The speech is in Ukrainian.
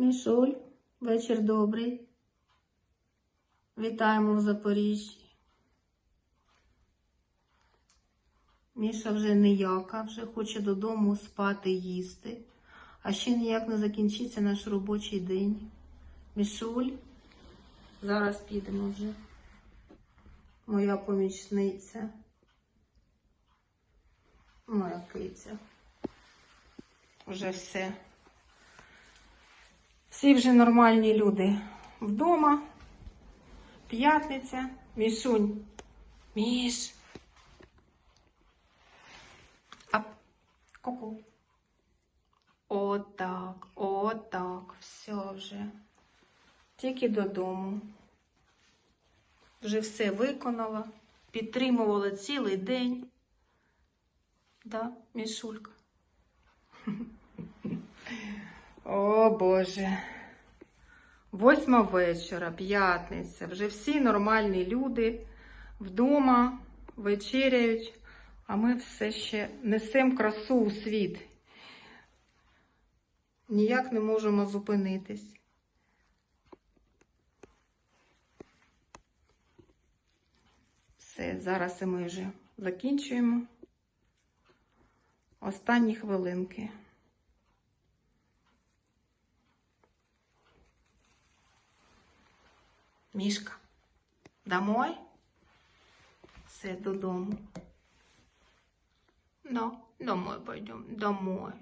Мішуль, вечір добрий. Вітаємо в Запоріжжі. Міша вже ніяка, вже хоче додому спати, їсти. А ще ніяк не закінчиться наш робочий день. Мішуль, зараз підемо вже. Моя помічниця. Моя киця. Вже все. Всі вже нормальні люди вдома. П'ятниця. Мішунь. Міш. А, ку-ку. Отак, отак. Все вже. Тільки додому. Вже все виконала. Підтримувала цілий день. Да, Мішулька. О Боже. Восьма вечора, п'ятниця. Вже всі нормальні люди вдома вечеряють, а ми все ще несемо красу у світ. Ніяк не можемо зупинитись. Все, зараз і ми вже закінчуємо. Останні хвилинки. Мішка, домой? Все, додому. Ну, домой пойдем, домой.